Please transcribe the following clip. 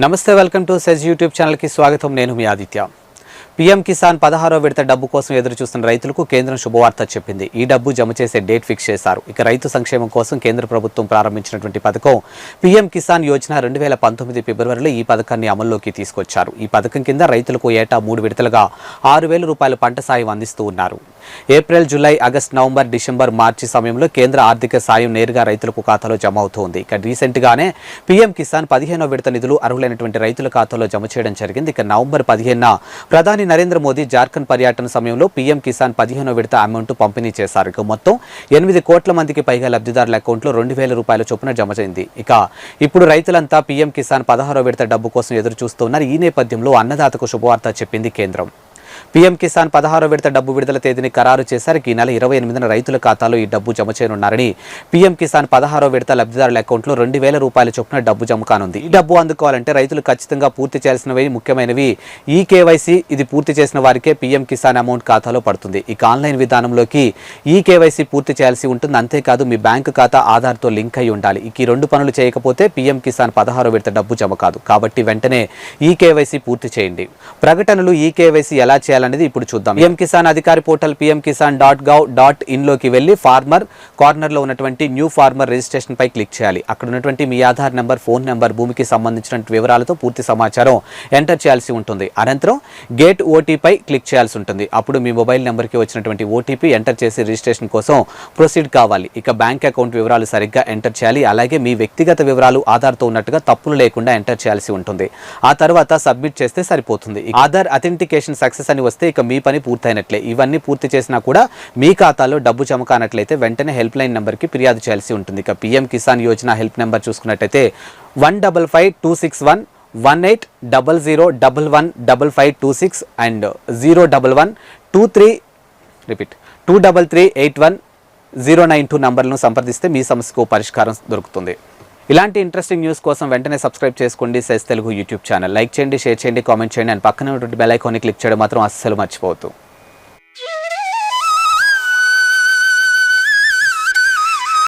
నమస్తే welcome to SEZ YouTube ఛానల్కి స్వాగతం నేను మీ ఆదిత్య పీఎం కిసాన్ పదహారో విడత డబ్బు కోసం ఎదురు చూస్తున్న రైతులకు కేంద్రం శుభవార్త చెప్పింది. ఈ డబ్బు జమ చేసే డేట్ ఫిక్స్ చేశారు. ఇక రైతు సంక్షేమం కోసం కేంద్ర ప్రభుత్వం ప్రారంభించినటువంటి పథకం పీఎం కిసాన్ యోజన రెండు వేల పంతొమ్మిది ఫిబ్రవరిలో ఈ పథకాన్ని అమల్లోకి తీసుకొచ్చారు. ఈ పథకం కింద రైతులకు ఏటా మూడు విడతలుగా ఆరు వేల రూపాయల పంట సాయం అందిస్తూ ఉన్నారు. April July August November December March సమయంలో కేంద్ర ఆర్థిక సాయం నేరుగా రైతులకు ఖాతాలో జమ అవుతోంది. ఇక రీసెంట్ గానే పీఎం కిసాన్ పదిహేనో విడత నిధులు అర్హులైనటువంటి రైతుల ఖాతాలో జమ చేయడం జరిగింది. ఇక నవంబర్ పదిహేనున ప్రధాని నరేంద్ర మోదీ జార్ఖండ్ పర్యటన సమయంలో పీఎం కిసాన్ పదిహేనో విడత అమౌంట్ పంపిణీ చేశారు. ఇక మొత్తం ఎనిమిది కోట్ల మందికి పైగా లబ్ధిదారుల అకౌంట్లో రెండు వేల రూపాయల చొప్పున జమ చేయింది. ఇక ఇప్పుడు రైతులంతా పీఎం కిసాన్ పదహారో విడత డబ్బు కోసం ఎదురు చూస్తున్నారు ఈ నేపథ్యంలో అన్నదాతకు శుభవార్త చెప్పింది కేంద్రం. పీఎం కిసాన్ పదహారో విడత డబ్బు విడుదల తేదీని ఖరారు చేశారు ఈ నెల ఇరవై ఎనిమిదిన రైతుల ఖాతాలో ఈ డబ్బు జమ చేయనున్నారని పీఎం కిసాన్ పదహారో విడత లబ్ధిదారుల అకౌంట్లో రెండు వేల రూపాయల చొప్పున డబ్బు జమ కానుంది. ఈ డబ్బు అందుకోవాలంటే రైతులు ఖచ్చితంగా పూర్తి చేయాల్సినవి ముఖ్యమైనవి. ఈ కేవైసీ ఇది పూర్తి చేసిన వారికే పీఎం కిసాన్ అమౌంట్ ఖాతాలో పడుతుంది. ఇక ఆన్లైన్ విధానంలోకి ఈ కేవైసీ పూర్తి చేయాల్సి ఉంటుంది. అంతేకాదు మీ బ్యాంకు ఖాతా ఆధార్తో లింక్ అయి ఉండాలి. ఈ రెండు పనులు చేయకపోతే పీఎం కిసాన్ పదహారో విడత డబ్బు జమ కాదు. కాబట్టి వెంటనే ఈ కేవైసీ పూర్తి చేయండి. ప్రకటనలు ఈ కేవైసీ ఎలా చేయాలనేది ఇప్పుడు చూద్దాం. పిఎం కిసాన్ అధికారి portal PM Kisan dot gov dot ఇన్లోకి వెళ్ళి ఫార్మర్ కార్నర్లో ఉన్నటువంటి న్యూ ఫార్మర్ రిజిస్ట్రేషన్ పై క్లిక్ చేయాలి. అక్కడ ఉన్నటువంటి మీ ఆధార్ నెంబర్ ఫోన్ నెంబర్ భూమికి సంబంధించిన వివరాలతో పూర్తి సమాచారం ఎంటర్ చేయాల్సి ఉంటుంది. అనంతరం గేట్ ఓటీపై క్లిక్ చేయాల్సి ఉంటుంది. అప్పుడు మీ మొబైల్ నెంబర్కి వచ్చినటువంటి ఓటీపీ ఎంటర్ చేసి రిజిస్ట్రేషన్ కోసం ప్రొసీడ్ కావాలి. ఇక బ్యాంక్ అకౌంట్ వివరాలు సరిగ్గా ఎంటర్ చేయాలి. అలాగే మీ వ్యక్తిగత వివరాలు ఆధార్తో ఉన్నట్టుగా తప్పులు లేకుండా ఎంటర్ చేయాల్సి ఉంటుంది. ఆ తర్వాత సబ్మిట్ చేస్తే సరిపోతుంది. ఆధార్ అథెంటికేషన్ సక్సెస్ అని వస్తే ఇక మీ పని పూర్తయినట్లే. ఇవన్నీ పూర్తి చేసినా కూడా మీ ఖాతాలో డబ్బు జమ కానట్లయితే వెంటనే హెల్ప్ లైన్ నెంబర్కి ఫిర్యాదు చేయాల్సి ఉంటుంది. ఇక PM Kisan Yojana help number చూసుకున్నట్టయితే one double five two six one one eight double zero double one double five two six and zero double one two three repeat two double three eight one zero nine two నంబర్లను సంప్రదిస్తే మీ సమస్యకు పరిష్కారం దొరుకుతుంది. ఇలాంటి interesting news కోసం వెంటనే subscribe చేసుకోండి. సెస్ తెలుగు యూట్యూబ్ ఛానల్. లైక్ చేయండి షేర్ చేయండి కామెంట్ చేయండి. అండ్ పక్కన ఉన్నటువంటి బెల్ ఐకాన్ని క్లిక్ చేయడం మాత్రం అస్సలు మర్చిపోవద్దు.